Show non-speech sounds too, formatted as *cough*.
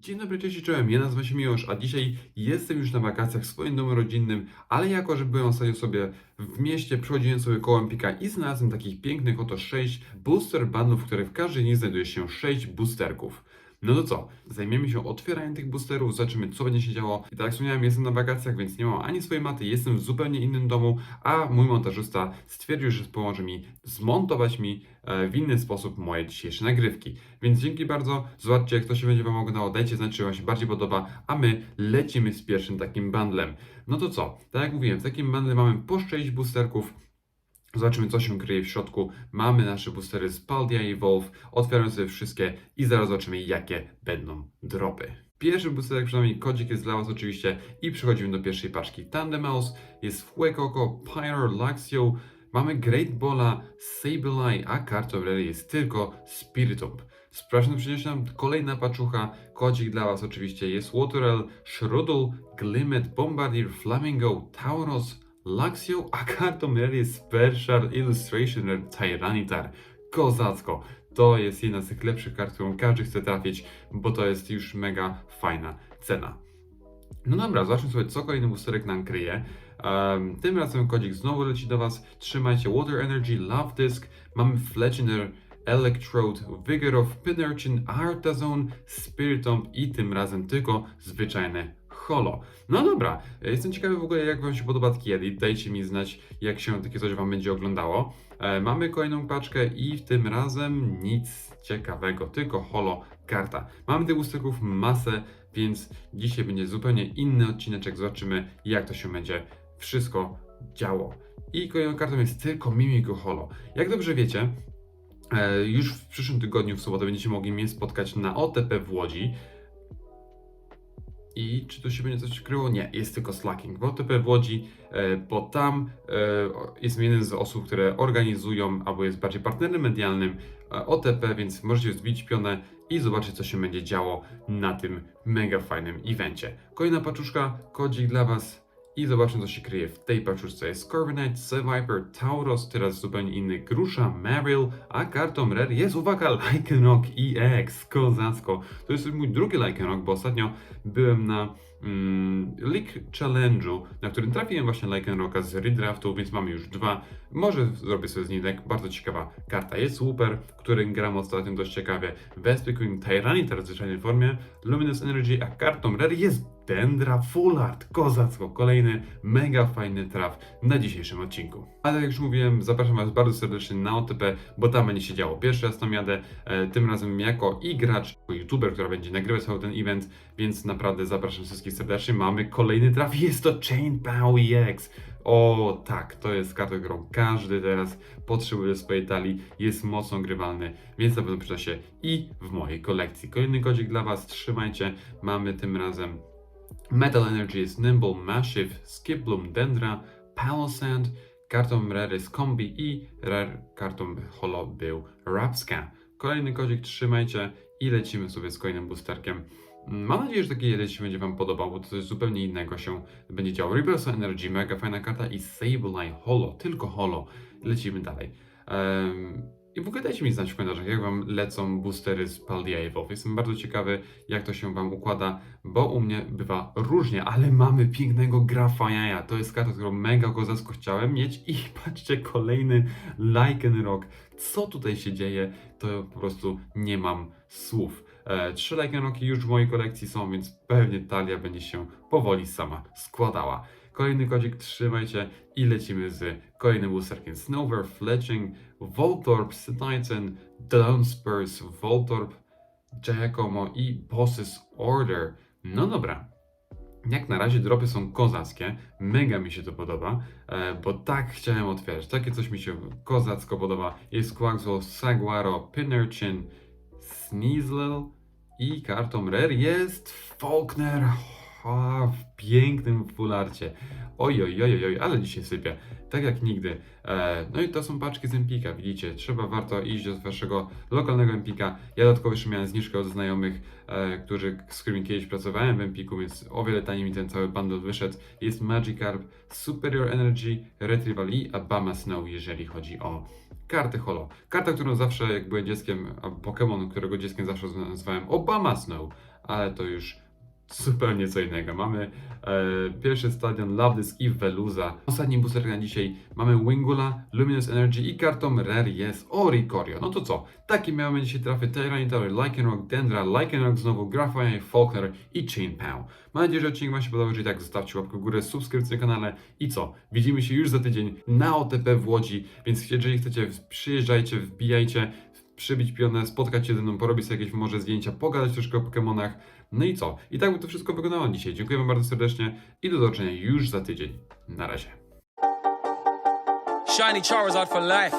Dzień dobry, cześć czołem, ja nazywam się Miłosz, a dzisiaj jestem już na wakacjach w swoim domu rodzinnym, ale jako, że byłem ostatnio sobie w mieście, przechodziłem sobie koło Empika i znalazłem takich pięknych oto 6 booster bandów, w których w każdej z nich znajduje się 6 boosterków. No to co? Zajmiemy się otwieraniem tych boosterów, zobaczymy co będzie się działo. I tak jak wspomniałem, jestem na wakacjach, więc nie mam ani swojej maty, jestem w zupełnie innym domu, a mój montażysta stwierdził, że pomoże mi zmontować mi e, w inny sposób moje dzisiejsze nagrywki. Więc dzięki bardzo, zobaczcie jak to się będzie Wam oglądało, dajcie znać, czy Wam się bardziej podoba, a my lecimy z pierwszym takim bundlem. No to co? Tak jak mówiłem, w takim bundle mamy po 6 boosterków, Zobaczymy, co się kryje w środku. Mamy nasze boostery z Paldia i Evolve. Otwieramy sobie wszystkie i zaraz zobaczymy, jakie będą dropy. Pierwszy boosterek, przynajmniej kodzik jest dla Was oczywiście i przechodzimy do pierwszej paczki. Tandem Mouse, jest Fuecoco, Pyro, Luxio, mamy Great Balla, Sableye, a kartą jest tylko Spiritomb. Sprawdźmy przecież nam kolejna paczucha. Kodzik dla Was oczywiście jest Waterel, Shroodle, Glimmet, Bombardier, Flamingo, Tauros, Luxio, a kartą Rare jest Special Illustration Rare Tyranitar. Kozacko! To jest jedna z tych lepszych kart, którą każdy chce trafić, bo to jest już mega fajna cena. No dobra, zobaczmy sobie, co kolejny boosterek nam kryje. Um, tym razem kodzik znowu leci do Was. Trzymajcie Water Energy, Love Disc, mamy Fletchner, Electrode, Vigor of Pinnerchin, Artazone, Spiritomb i tym razem tylko zwyczajne holo. No dobra, jestem ciekawy w ogóle jak Wam się podoba taki edit, dajcie mi znać jak się takie coś Wam będzie oglądało. E, mamy kolejną paczkę i tym razem nic ciekawego, tylko holo karta. Mamy tych boosterków masę, więc dzisiaj będzie zupełnie inny odcineczek, zobaczymy jak to się będzie wszystko działo. I kolejną kartą jest tylko Mimikyu Holo. Jak dobrze wiecie, e, już w przyszłym tygodniu w sobotę będziecie mogli mnie spotkać na OTP w Łodzi. I czy tu się będzie coś kryło? Nie, jest tylko Slacking w OTP w Łodzi, e, bo tam e, jestem jeden z osób, które organizują, albo jest bardziej partnerem medialnym e, OTP, więc możecie zbić pionę i zobaczyć, co się będzie działo na tym mega fajnym evencie. Kolejna paczuszka, kodzik dla Was i zobaczmy, co się kryje w tej paczuszce. Jest Corviknight, Seviper, Tauros, teraz zupełnie inny Grusza, Marill, a kartą Rare jest, uwaga, Lycanroc EX, kozacko. To jest mój drugi Lycanroc, bo ostatnio byłem na mm, League Challenge'u, na którym trafiłem właśnie Lycanroca z redraftu, więc mamy już dwa. Może zrobię sobie z niej bardzo ciekawa karta. Jest Super, którym gram ostatnio dość ciekawie. Vespiquen Tyranitar w zwyczajnej formie, Luminous Energy, a kartą Rare jest Dendra Full Art, kozacko, kolejny mega fajny traf na dzisiejszym odcinku. Ale jak już mówiłem, zapraszam Was bardzo serdecznie na OTP, bo tam będzie się działo. Pierwszy raz tam jadę, e, tym razem jako i gracz, jako youtuber, który będzie nagrywać cały ten event, więc naprawdę zapraszam wszystkich serdecznie. Mamy kolejny traf, jest to Chain Pow EX. O tak, to jest karta, którą każdy teraz potrzebuje w swojej talii, jest mocno grywalny, więc na pewno przyda się i w mojej kolekcji. Kolejny kodzik dla Was, trzymajcie, mamy tym razem Metal Energy jest Nimble, Massive, Skiploom, Dendra, Palossand, kartą Rare jest Kombi i Rare kartą Holo był Rapska. Kolejny kodzik trzymajcie i lecimy sobie z kolejnym boosterkiem. Mam nadzieję, że taki jeden się będzie Wam podobał, bo coś zupełnie innego się będzie działo. Reverse Energy, mega fajna karta i Sableye Holo, tylko Holo. Lecimy dalej. Um, i w ogóle dajcie mi znać w komentarzach, jak Wam lecą boostery z Paldia Evolve. Jestem bardzo ciekawy, jak to się Wam układa, bo u mnie bywa różnie, ale mamy pięknego Grafajaja. To jest karta, którą mega kozacko chciałem mieć i *laughs* patrzcie, kolejny Lycanroc. Co tutaj się dzieje, to po prostu nie mam słów. E, Trzy Lycanroki już w mojej kolekcji są, więc pewnie talia będzie się powoli sama składała. Kolejny kodzik trzymajcie i lecimy z kolejnym boosterkiem. Snowver, Fletching, Voltorb, Titan, Downspurs, Voltorb, Giacomo i Bosses Order. No dobra. Jak na razie dropy są kozackie, mega mi się to podoba, e, bo tak chciałem otwierać, takie coś mi się kozacko podoba. Jest Quaxwell, Saguaro, Pinnerchin, Sneasel i kartą Rare jest Faulkner o, w pięknym fularcie. Oj, oj, oj, oj, ale dzisiaj sypie. Tak jak nigdy. E, no i to są paczki z Empika, widzicie. Trzeba, warto iść do waszego lokalnego Empika. Ja dodatkowo jeszcze miałem zniżkę od znajomych, e, którzy, z którymi kiedyś pracowałem w Empiku, więc o wiele taniej mi ten cały bundle wyszedł. Jest Magikarp, Superior Energy, Retrieval i Abama Snow, jeżeli chodzi o karty holo. Karta, którą zawsze, jak byłem dzieckiem, a Pokémon, którego dzieckiem zawsze nazywałem Obama Snow. ale to już zupełnie co innego. Mamy e, pierwszy stadion Love This Eve Veluza. Ostatni booster na dzisiaj mamy Wingula, Luminous Energy i kartą Rare jest Oricorio. No to co? Takie miały dzisiaj trafy Tyranitar, Lycanroc, Dendra, Lycanroc znowu, Graphite, Faulkner i Chain Pow. Mam nadzieję, że odcinek Wam się podobał, jeżeli tak zostawcie łapkę w górę, subskrypcję na kanale i co? Widzimy się już za tydzień na OTP w Łodzi, więc jeżeli chcecie, przyjeżdżajcie, wbijajcie, przybić pionę, spotkać się ze mną, porobić sobie jakieś może zdjęcia, pogadać troszkę o Pokemonach. No i co? I tak by to wszystko wyglądało dzisiaj. Dziękuję Wam bardzo serdecznie i do zobaczenia już za tydzień. Na razie. Shiny Charizard for life.